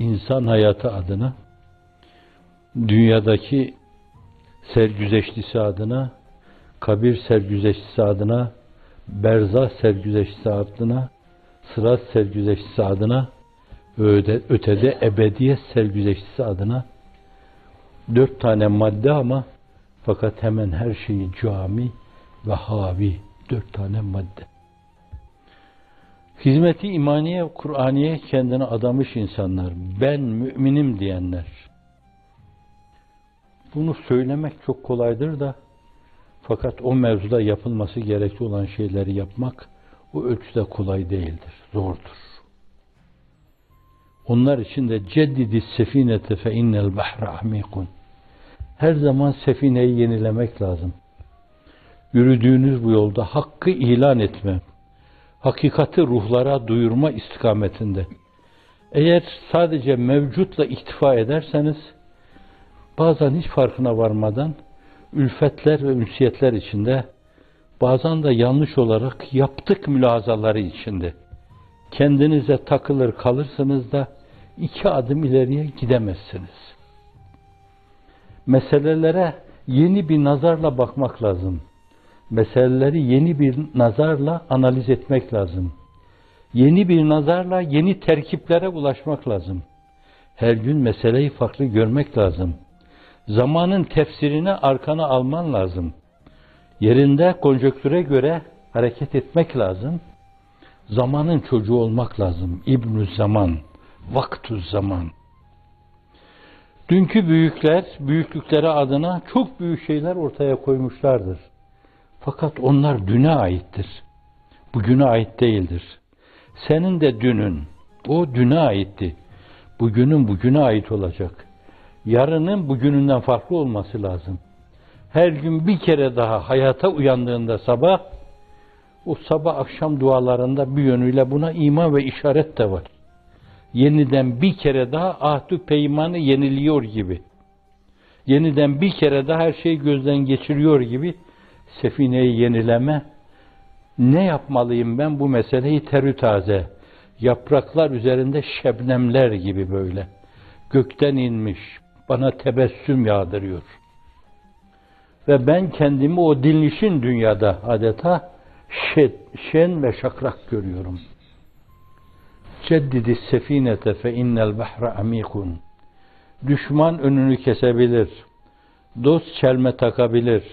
insan hayatı adına, dünyadaki sergüzeştisi adına, kabir sergüzeştisi adına, berzah sergüzeştisi adına, sırat sergüzeştisi adına, öde, ötede ebediyet sergüzeştisi adına dört tane madde ama fakat hemen her şeyi cami ve havi dört tane madde. Hizmeti imaniye, Kur'aniye kendine adamış insanlar, ben müminim diyenler. Bunu söylemek çok kolaydır da fakat o mevzuda yapılması gerekli olan şeyleri yapmak o ölçüde kolay değildir, zordur. Onlar için de ceddidi sefinete fe innel bahre ahmikun. Her zaman sefineyi yenilemek lazım. Yürüdüğünüz bu yolda hakkı ilan etme, hakikati ruhlara duyurma istikametinde. Eğer sadece mevcutla iktifa ederseniz, bazen hiç farkına varmadan ülfetler ve ünsiyetler içinde, bazen de yanlış olarak yaptık mülazaları içinde kendinize takılır kalırsınız da iki adım ileriye gidemezsiniz. Meselelere yeni bir nazarla bakmak lazım. Meseleleri yeni bir nazarla analiz etmek lazım. Yeni bir nazarla yeni terkiplere ulaşmak lazım. Her gün meseleyi farklı görmek lazım. Zamanın tefsirini arkana alman lazım. Yerinde konjöktüre göre hareket etmek lazım zamanın çocuğu olmak lazım. İbnü zaman, vaktu zaman. Dünkü büyükler, büyüklükleri adına çok büyük şeyler ortaya koymuşlardır. Fakat onlar düne aittir. Bugüne ait değildir. Senin de dünün, o düne aitti. Bugünün bugüne ait olacak. Yarının bugününden farklı olması lazım. Her gün bir kere daha hayata uyandığında sabah o sabah akşam dualarında bir yönüyle buna ima ve işaret de var. Yeniden bir kere daha ahdü peymanı yeniliyor gibi. Yeniden bir kere daha her şeyi gözden geçiriyor gibi sefineyi yenileme. Ne yapmalıyım ben bu meseleyi terü taze, yapraklar üzerinde şebnemler gibi böyle. Gökten inmiş, bana tebessüm yağdırıyor. Ve ben kendimi o dinlişin dünyada adeta şen ve şakrak görüyorum. Ceddidi sefinete fe innel bahre amikun. Düşman önünü kesebilir. Dost çelme takabilir.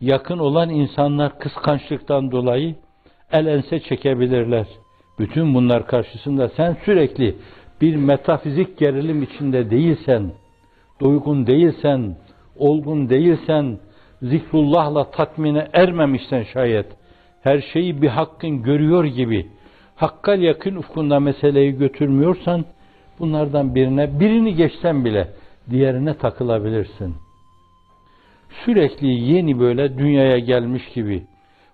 Yakın olan insanlar kıskançlıktan dolayı el ense çekebilirler. Bütün bunlar karşısında sen sürekli bir metafizik gerilim içinde değilsen, doygun değilsen, olgun değilsen, zikrullahla tatmine ermemişsen şayet, her şeyi bir hakkın görüyor gibi hakkal yakın ufkunda meseleyi götürmüyorsan bunlardan birine birini geçsen bile diğerine takılabilirsin. Sürekli yeni böyle dünyaya gelmiş gibi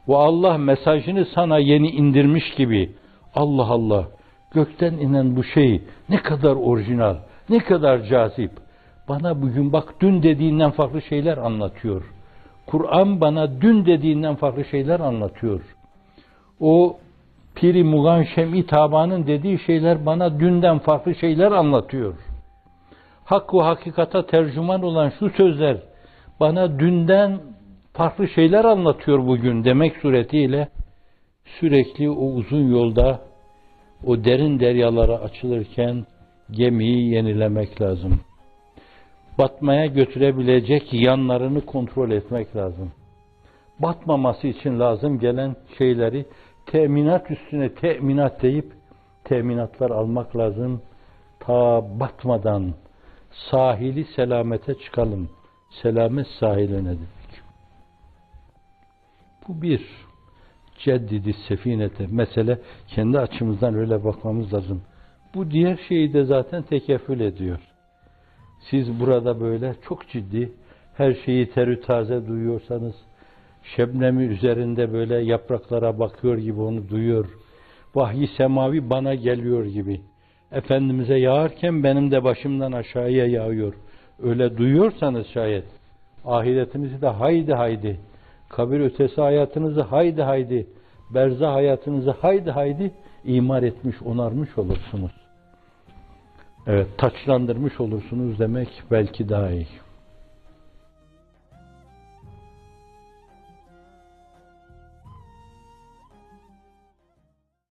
ve Allah mesajını sana yeni indirmiş gibi Allah Allah gökten inen bu şey ne kadar orijinal, ne kadar cazip. Bana bugün bak dün dediğinden farklı şeyler anlatıyor. Kur'an bana dün dediğinden farklı şeyler anlatıyor. O Piri Mugan Şem'i Taba'nın dediği şeyler bana dünden farklı şeyler anlatıyor. Hak ve hakikata tercüman olan şu sözler bana dünden farklı şeyler anlatıyor bugün demek suretiyle sürekli o uzun yolda o derin deryalara açılırken gemiyi yenilemek lazım batmaya götürebilecek yanlarını kontrol etmek lazım. Batmaması için lazım gelen şeyleri teminat üstüne teminat deyip teminatlar almak lazım. Ta batmadan sahili selamete çıkalım. Selamet sahiline dedik. Bu bir ceddidi sefinete mesele kendi açımızdan öyle bakmamız lazım. Bu diğer şeyi de zaten tekeffül ediyor. Siz burada böyle çok ciddi her şeyi terü taze duyuyorsanız, şebnemi üzerinde böyle yapraklara bakıyor gibi onu duyuyor. Vahyi semavi bana geliyor gibi. Efendimiz'e yağarken benim de başımdan aşağıya yağıyor. Öyle duyuyorsanız şayet ahiretinizi de haydi haydi, kabir ötesi hayatınızı haydi haydi, berza hayatınızı haydi haydi imar etmiş, onarmış olursunuz. Evet, taçlandırmış olursunuz demek belki daha iyi.